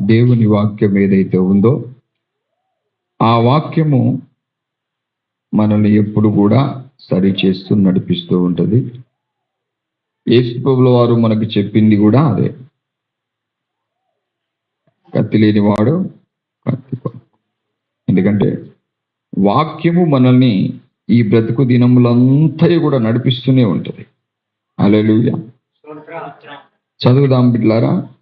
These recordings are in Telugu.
దేవుని వాక్యం ఏదైతే ఉందో ఆ వాక్యము మనల్ని ఎప్పుడు కూడా సరి చేస్తూ నడిపిస్తూ ఉంటుంది. యేసుప్రభుల వారు మనకు చెప్పింది కూడా అదే. కత్తి లేనివాడు కత్తి. ఎందుకంటే వాక్యము మనల్ని ఈ బ్రతుకు దినములంతా కూడా నడిపిస్తూనే ఉంటుంది. అలెలుయ చదువుదాం బిడ్లారా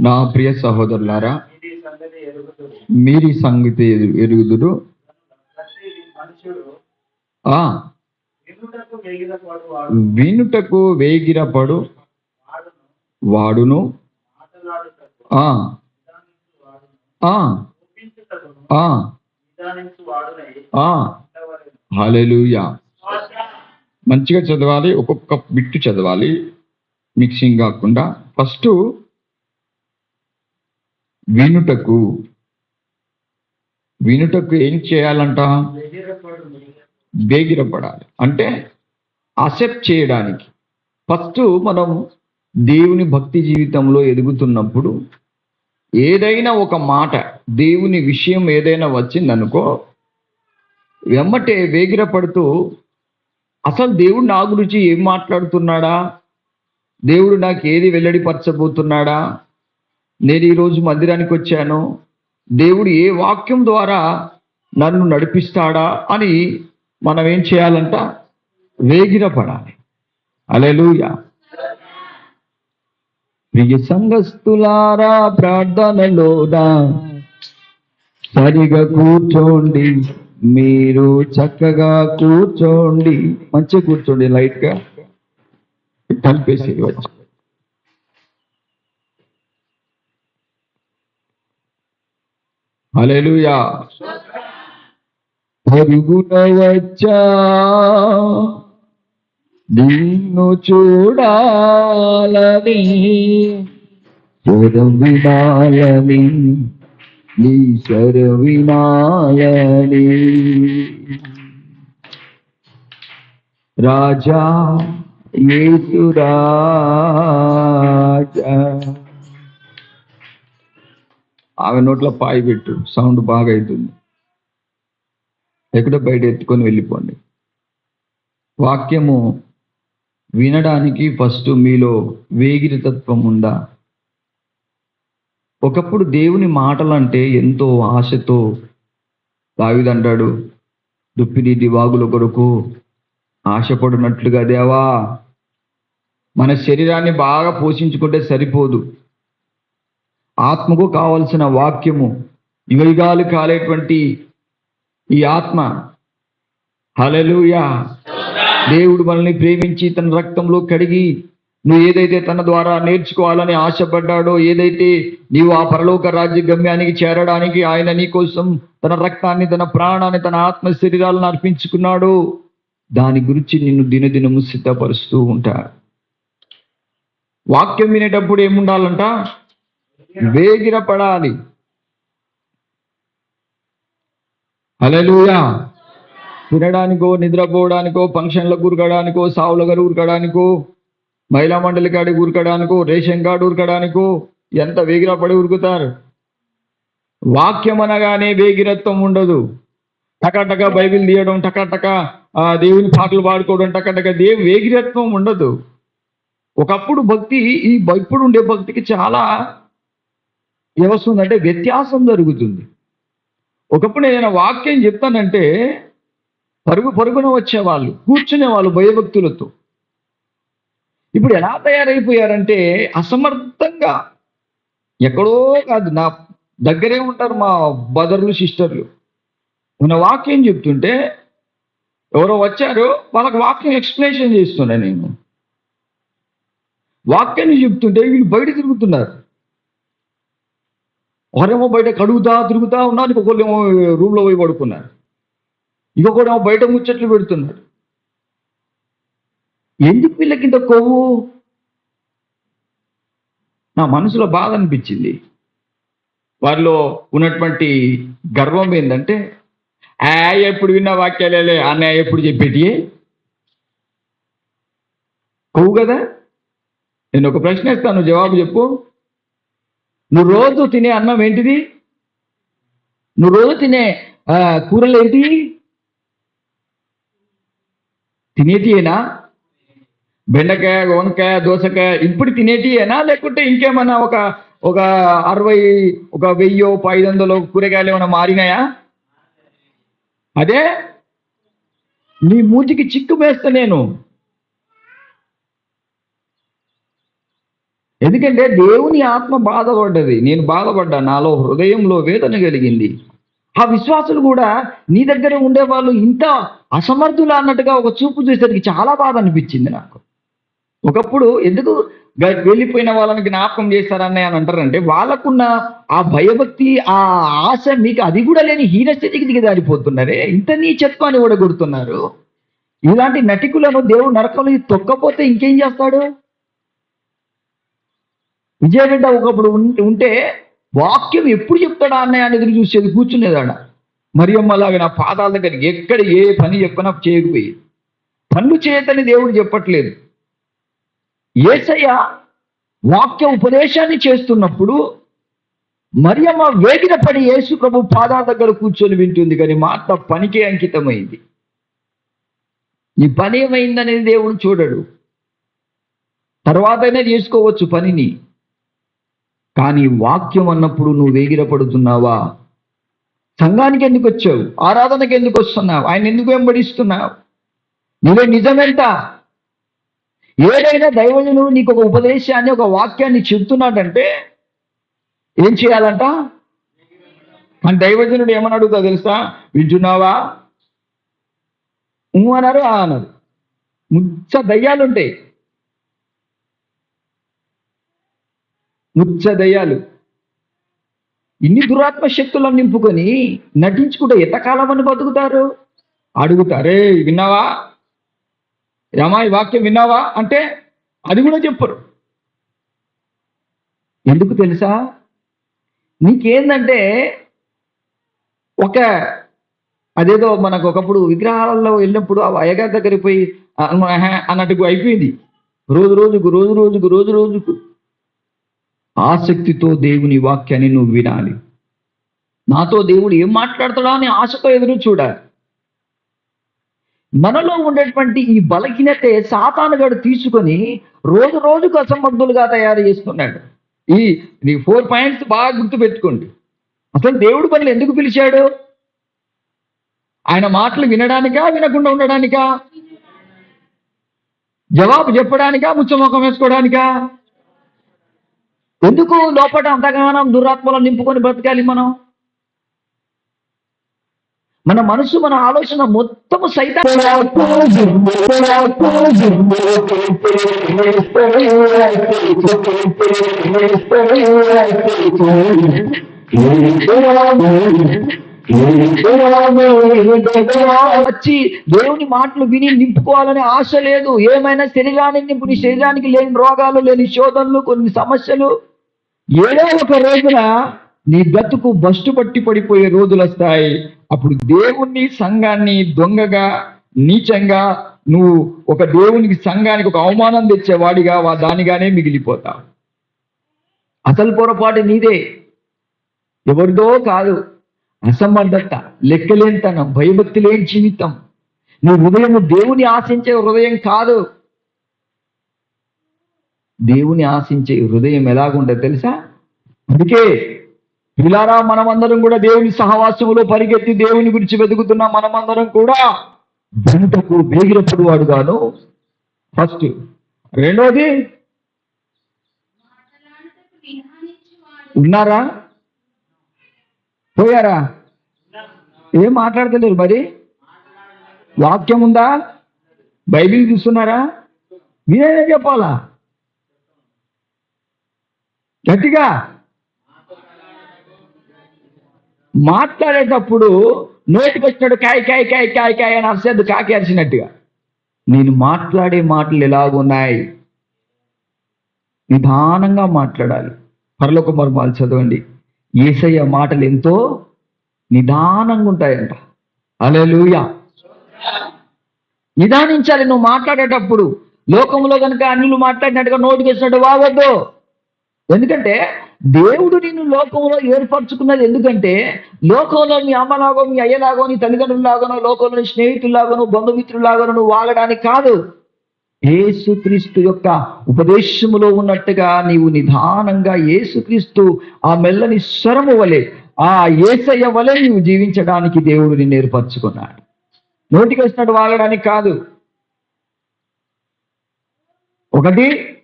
నా ప్రియ సహోదరులారా మీరి సంగతి ఎరుగుదురు వినుటకు వేగిరపడు వాడును. హలెలుయా మంచిగా చదవాలి ఒక్కొక్క బిట్టు చదవాలి. మిక్సింగ్ కాకుండా ఫస్ట్ వినుటకు. వినుటకు ఏం చేయాలంట? బేగిరపడాలి. వేగిరపడాలి అంటే అసెప్ట్ చేయడానికి. ఫస్ట్ మనం దేవుని భక్తి జీవితంలో ఎదుగుతున్నప్పుడు ఏదైనా ఒక మాట దేవుని విషయం ఏదైనా వచ్చిందనుకో వెమ్మటే వేగిరపడుతూ అసలు దేవుడు నా గురించి ఏం మాట్లాడుతున్నాడా? దేవుడు నాకు ఏది వెల్లడిపరచబోతున్నాడా? నేను ఈరోజు మందిరానికి వచ్చాను. దేవుడు ఏ వాక్యం ద్వారా నన్ను నడిపిస్తాడా అని మనం ఏం చేయాలంట? వేగిన పడాలి అలెలుయ ప్రియ సంఘస్థులారా ప్రార్థనలోనా? సరిగా కూర్చోండి. మీరు చక్కగా కూర్చోండి. మంచిగా కూర్చోండి లైట్గా. గా కలిపేసి వచ్చి హల్లెలూయా. పరుగున వచ్చా నిన్ను చూడాలని స్వరం వినాలని నీ స్వర వినాలని రాజా ఆమె నోట్లో పాయి పెట్టు సౌండ్ బాగా అవుతుంది ఎక్కడో బయట ఎత్తుకొని వెళ్ళిపోండి. వాక్యము వినడానికి ఫస్ట్ మీలో వేగిరితత్వం ఉందా? ఒకప్పుడు దేవుని మాటలంటే ఎంతో ఆశతో దావిదంటాడు దుప్పిని దివాగుల కొరకు ఆశపడినట్లుగా దేవా మన శరీరాన్ని బాగా పోషించుకుంటే సరిపోదు. ఆత్మకు కావలసిన వాక్యము యుగయుగాలు కాలేటువంటి ఈ ఆత్మ. హలలుయా దేవుడు మనల్ని ప్రేమించి తన రక్తంలో కడిగి నువ్వు ఏదైతే తన ద్వారా నేర్చుకోవాలని ఆశపడ్డాడో ఏదైతే నీవు ఆ పరలోక రాజ్య గమ్యానికి చేరడానికి ఆయన నీ కోసం తన రక్తాన్ని తన ప్రాణాన్ని తన ఆత్మ శరీరాలను అర్పించుకున్నాడో దాని గురించి నిన్ను దినదినము సిద్ధపరుస్తూ ఉంటారు వాక్యం వినేటప్పుడు ఏముండాలంట? వేగిరపడాలి. హల్లెలూయా. తినడానికో నిద్రపోవడానికో ఫంక్షన్లకు ఉరకడానికో సావుల గారు ఉరకడానికో మహిళా మండలి కాడికి ఉరకడానికో రేషన్ కార్డు ఉరకడానికో ఎంత వేగిరపడి ఉరుకుతారు వాక్యం అనగానే వేగిరత్వం ఉండదు. టకటక బైబిల్ తీయడం టకాటక ఆ, దేవుని పాటలు పాడుకోవడం టకటక దేవు వేగిరత్వం ఉండదు. ఒకప్పుడు భక్తి ఈ ఇప్పుడు ఉండే భక్తికి చాలా ఏమొస్తుందంటే వ్యత్యాసం జరుగుతుంది. ఒకప్పుడు ఏదైనా వాక్యం చెప్తానంటే పరుగు పరుగున వచ్చేవాళ్ళు కూర్చునే వాళ్ళు భయభక్తులతో. ఇప్పుడు ఎలా తయారైపోయారంటే అసమర్థంగా ఎక్కడో కాదు నా దగ్గరే ఉంటారు మా బదర్లు సిస్టర్లు. ఉన్న వాక్యం చెప్తుంటే ఎవరో వచ్చారు వాళ్ళకి వాక్యం ఎక్స్ప్లెనేషన్ చేస్తున్నా నేను. వాక్యాన్ని చెప్తుంటే వీళ్ళు బయట తిరుగుతున్నారు. ఒకరేమో బయట కడుగుతా తిరుగుతా ఉన్నారు ఇంకొకళ్ళేమో రూమ్లో పోయి పడుకున్నారు. ఇంకొకడేమో బయట ముచ్చట్లు పెడుతున్నాడు ఎందుకు వీళ్ళకి ఇంత కొవ్వు? నా మనసులో బాధ అనిపించింది. వారిలో ఉన్నటువంటి గర్వం ఏంటంటే ఆ ఎప్పుడు విన్న వాక్యాలే అన్నయ్య ఎప్పుడు చెప్పేటి? కొవ్వు కదా? నేను ఒక ప్రశ్న ఇస్తాను జవాబు చెప్పు. నువ్వు రోజు తినే అన్నం ఏంటిది? నువ్వు రోజు తినే కూరలు ఏంటి? తినేటియేనా? బెండకాయ వంకాయ దోసకాయ ఇప్పుడు తినేటియేనా? లేకుంటే ఇంకేమన్నా ఒక ఒక అరవై ఒక వెయ్యో ఒక ఐదు వందలు కూరగాయలు ఏమైనా మారినాయా? అదే? నీ మూతికి చిక్కు వేస్తా నేను. ఎందుకంటే దేవుని ఆత్మ బాధపడ్డది. నేను బాధపడ్డా. నాలో హృదయంలో వేదన కలిగింది. ఆ విశ్వాసులు కూడా నీ దగ్గర ఉండేవాళ్ళు ఇంత అసమర్థులు అన్నట్టుగా ఒక చూపు చూసేసరికి చాలా బాధ అనిపించింది నాకు. ఒకప్పుడు ఎందుకు వెళ్ళిపోయిన వాళ్ళని జ్ఞాపకం చేస్తారని అని అంటారంటే వాళ్ళకున్న ఆ భయభక్తి ఆ ఆశ మీకు అది కూడా లేని హీనస్థితికి దిగజారిపోతున్నారే. ఇంత నీచత్వాన్ని ఓడగొడుతున్నారు. ఇలాంటి నటికులను దేవుడు నరకంలో తొక్కపోతే ఇంకేం చేస్తాడు? విజయబిడ్డ ఒకప్పుడు ఉం- ఉంటే వాక్యం ఎప్పుడు చెప్తాడా అన్నయ్య అని ఎదురు చూసేది కూర్చునేదాడ. మరియమ్మలాగా నా పాదాల దగ్గరికి ఎక్కడ ఏ పని చెప్పినా చేయకపోయి పనులు చేయతని దేవుడు చెప్పట్లేదు. ఏసయ్య వాక్య ఉపదేశాన్ని చేస్తున్నప్పుడు మరియమ్మ వేగిన పడి యేసు ప్రభు పాదాల దగ్గర కూర్చొని వింటుంది కానీ మా అత్త పనికే అంకితమైంది. నీ పని ఏమైందనేది దేవుడు చూడడు. తర్వాతనే చేసుకోవచ్చు పనిని. కానీ వాక్యం అన్నప్పుడు నువ్వు వేగిరపడుతున్నావా? సంఘానికి ఎందుకు వచ్చావు? ఆరాధనకి ఎందుకు వస్తున్నావు? ఆయన ఎందుకు వెంబడిస్తున్నావు? నువ్వే నిజమెంత ఏదైనా దైవజనుడు నీకు ఒక ఉపదేశాన్ని ఒక వాక్యాన్ని చెప్తున్నాడంటే ఏం చేయాలంట? మన దైవజనుడు ఏమని అడుగుతా తెలుసా? వింటున్నావా? అన్నారు ఆ అన్నారు. ముచ్చ దయ్యాలు ఉంటాయి. ముచ్చ దయ్యాలు. ఇన్ని దురాత్మ శక్తులను నింపుకొని నటించుకుంటే ఎంతకాలం అని బతుకుతారు? అడుగుతారే విన్నావా? రమా ఈ వాక్యం విన్నావా అంటే అది కూడా చెప్పరు. ఎందుకు తెలుసా? నీకేందంటే ఒక అదేదో మనకు ఒకప్పుడు విగ్రహాలలో వెళ్ళినప్పుడు ఆ అయ్యగారి దగ్గరికి పోయి అన్నట్టుకు అన్నట్టుగా అయిపోయింది. రోజు రోజుకు రోజు రోజుకు రోజు రోజుకు. ఆసక్తితో దేవుని వాక్యాన్ని నువ్వు వినాలి. నాతో దేవుడు ఏం మాట్లాడతాడా అని ఆశతో ఎదురు చూడాలి. మనలో ఉండేటువంటి ఈ బలహీనతే సాతానుగాడు తీసుకొని రోజు రోజుకు అసమర్థులుగా తయారు చేస్తున్నాడు. ఈ నీ ఫోర్ పాయింట్స్ బాగా గుర్తుపెట్టుకోండి అసలు దేవుడు మనల్ని ఎందుకు పిలిచాడు? ఆయన మాటలు వినడానికా వినకుండా ఉండడానికా? జవాబు చెప్పడానికా ముచ్చమొఖం వేసుకోవడానికా ఎందుకు లోపల అంతగానం దురాత్మలను నింపుకొని బ్రతకాలి మనం? మన మనసు మన ఆలోచన మొత్తము సైతం వచ్చి దేవుని మాటలు విని నింపుకోవాలనే ఆశ లేదు. ఏమైనా శరీరాన్ని నింపు నీ శరీరానికి లేని రోగాలు లేని శోధనలు కొన్ని సమస్యలు. ఏదో ఒక రోజున నీ గతుకు బస్టు పట్టి పడిపోయే రోజులు వస్తాయి. అప్పుడు దేవుణ్ణి సంఘాన్ని దొంగగా నీచంగా నువ్వు ఒక దేవునికి సంఘానికి ఒక అవమానం తెచ్చేవాడిగా వా దానిగానే మిగిలిపోతావు. అసలు పొరపాటు నీదే. ఎవరిదో కాదు. అసమర్థత లెక్కలేనితనం భయభక్తి లేని జీవితం. నీ హృదయం దేవుని ఆశించే హృదయం కాదు. దేవుని ఆశించే హృదయం ఎలాగుంటుంది తెలుసా? అందుకే పిల్లారా మనమందరం కూడా దేవుని సహవాసములో పరిగెత్తి దేవుని గురించి వెతుకుతున్న మనమందరం కూడా బయటకు వేగిరప్పుడు వాడుగాను ఫస్ట్ రెండోది ఉన్నారా? పోయారా? ఏం మాట్లాడతలేరు మరి? వాక్యం ఉందా? బైబిల్ చూస్తున్నారా? మీరేనే చెప్పాలా? గట్టిగా? మాట్లాడేటప్పుడు నోటికి వచ్చినట్టు కాయ కాయ కాయ కాయ కాయ అని అరిసేది కాకి అరిచినట్టుగా నేను మాట్లాడే మాటలు ఎలాగున్నాయి నిదానంగా మాట్లాడాలి. పరలోక మర్మాలు చదవండి. ఏసయ్య మాటలు ఎంతో నిదానంగా ఉంటాయంట. అలెలుయ నిదానించాలి నువ్వు మాట్లాడేటప్పుడు. లోకంలో కనుక అన్నిలు మాట్లాడినట్టుగా నోటికి వచ్చినట్టు వావద్దు. ఎందుకంటే దేవుడు నిన్ను లోకంలో ఏర్పరచుకున్నది ఎందుకంటే లోకంలో మీ అమ్మలాగో మీ అయ్యలాగో నీ తల్లిదండ్రులాగానో లోకంలో నీ స్నేహితులాగానో బంధుమిత్రులాగానో నువ్వు వాగడానికి కాదు. యేసుక్రీస్తు యొక్క ఉపదేశములో ఉన్నట్టుగా నీవు నిదానంగా ఏసుక్రీస్తు ఆ మెల్లని స్వరము వలె ఆ ఏసయ్య వలె నీవు జీవించడానికి దేవుడు నిన్ను ఏర్పరచుకున్నాడు. నోటికి వచ్చినట్టు వాగడానికి కాదు. ఒకటి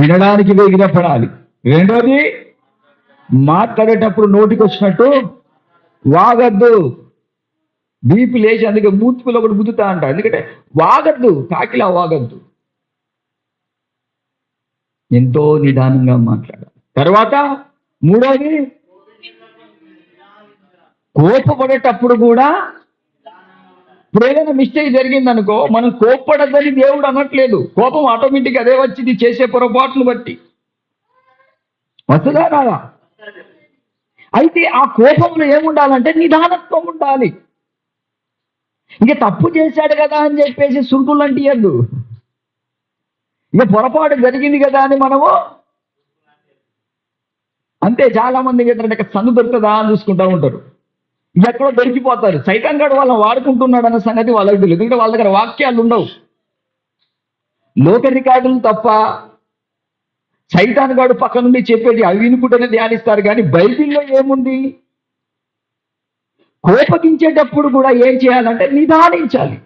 వినడానికి వేగిన పడాలి. రెండోది మాట్లాడేటప్పుడు నోటికి వచ్చినట్టు వాగద్దు. బీపీ లేచి అందుకే మూతుకులో ఒకటి గుద్దుతా అంట. ఎందుకంటే వాగద్దు కాకిలా వాగద్దు. ఎంతో నిదానంగా మాట్లాడాలి. తర్వాత మూడోది కోపపడేటప్పుడు కూడా ఇప్పుడు ఏదైనా మిస్టేక్ జరిగిందనుకో మనం కోప్పడద్దని దేవుడు అనట్లేదు. కోపం ఆటోమేటిక్ అదే వచ్చింది చేసే పొరపాట్లు బట్టి. వస్తుందా రాదా? అయితే ఆ కోపంలో ఏముండాలంటే నిదానత్వం ఉండాలి. ఇక తప్పు చేశాడు కదా అని చెప్పేసి సురుకులు అంటియద్దు. ఇక పొరపాటు జరిగింది కదా అని మనము అంతే చాలా మంది ఏంటంటే సందు దొరుకుతుందా? అని చూసుకుంటా ఉంటారు. ఎక్కడో దొరికిపోతారు. సైతాన్ గడు వాళ్ళని వాడుకుంటున్నాడు అన్న సంగతి వాళ్ళకి తెలియదు ఎందుకంటే వాళ్ళ దగ్గర వాక్యాలు ఉండవు. లోక రికార్డులు తప్ప సైతాన్ గాడు పక్క నుండి చెప్పేది అవి వినుకుంటూనే ధ్యానిస్తారు. కానీ బైబిల్లో ఏముంది? కోపగించేటప్పుడు కూడా ఏం చేయాలంటే నిదానించాలి.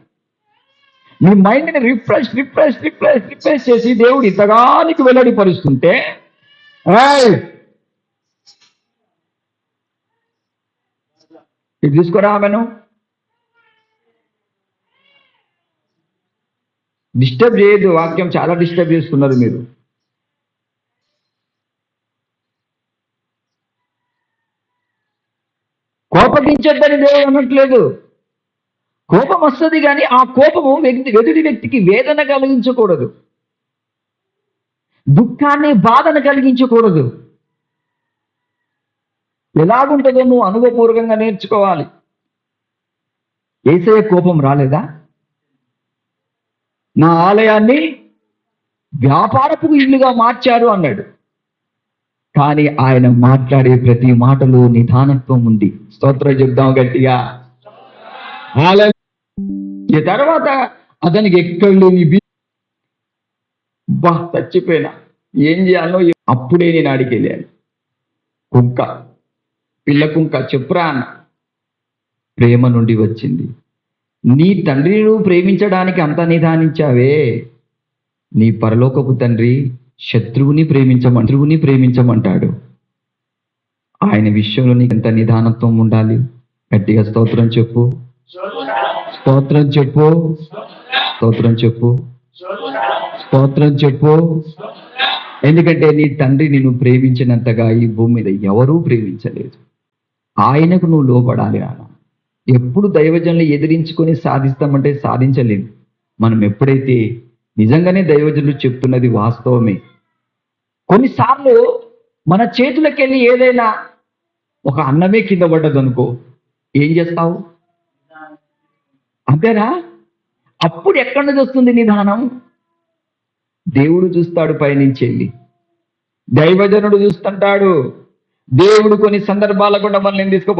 నీ మైండ్ని రిఫ్రెష్ రిఫ్రెష్ రిఫ్రెష్ రిఫ్రెష్ చేసి దేవుడు ఇంతగానికి వెల్లడిపరుస్తుంటే "ఏయ్, ఇది తీసుకురా ఆమెను. డిస్టర్బ్ చేయదు వాక్యం చాలా డిస్టర్బ్ చేస్తున్నారు మీరు. కోపగించొద్దని దేవుడు అనట్లేదు. కోపం వస్తుంది కానీ ఆ కోపము వ్యక్తి ఎదుటి వ్యక్తికి వేదన కలిగించకూడదు. దుఃఖాన్ని బాధను కలిగించకూడదు. ఎలాగుంటుందో నువ్వు అనుభవపూర్వకంగా నేర్చుకోవాలి. ఏసయ కోపం రాలేదా? నా ఆలయాన్ని వ్యాపారపు ఇల్లుగా మార్చారు అన్నాడు. కానీ ఆయన మాట్లాడే ప్రతి మాటలో నిదానత్వం ఉంది. స్తోత్రం చెప్దాం గట్టిగా. ఈ తర్వాత అతనికి ఎక్కడ లేని బా చచ్చిపోయినా. ఏం చేయాలో అప్పుడే నేను ఆడికి వెళ్ళాను కుక్క. పిల్లకు ఇంకా చెప్పురా అన్న. ప్రేమ నుండి వచ్చింది. నీ తండ్రిని నువ్వు ప్రేమించడానికి అంత నిదానించావే నీ పరలోకపు తండ్రి శత్రువుని ప్రేమించమంత్రువుని ప్రేమించమంటాడు. ఆయన విషయంలో నీకు ఎంత నిదానత్వం ఉండాలి? గట్టిగా స్తోత్రం చెప్పు. స్తోత్రం చెప్పు. స్తోత్రం చెప్పు. స్తోత్రం చెప్పు. ఎందుకంటే నీ తండ్రి నిన్ను ప్రేమించినంతగా ఈ భూమి మీద ఎవరూ ప్రేమించలేదు. ఆయనకు నువ్వు లోపడాలి నాన్న. ఎప్పుడు దైవజనులు ఎదిరించుకొని సాధిస్తామంటే సాధించలేము మనం ఎప్పుడైతే నిజంగానే దైవజనులు చెప్తున్నది వాస్తవమే. కొన్నిసార్లు మన చేతులకెళ్ళి ఏదైనా ఒక అన్నమే కింద పడ్డది అనుకో ఏం చేస్తావు? అంతేనా? అప్పుడు ఎక్కడి నుంచి వస్తుంది నిదానం? దేవుడు చూస్తాడు పైనుంచి వెళ్ళి దైవజనుడు చూస్తుంటాడు. దేవుడు కొన్ని సందర్భాల కూడా మనల్ని తీసుకుపో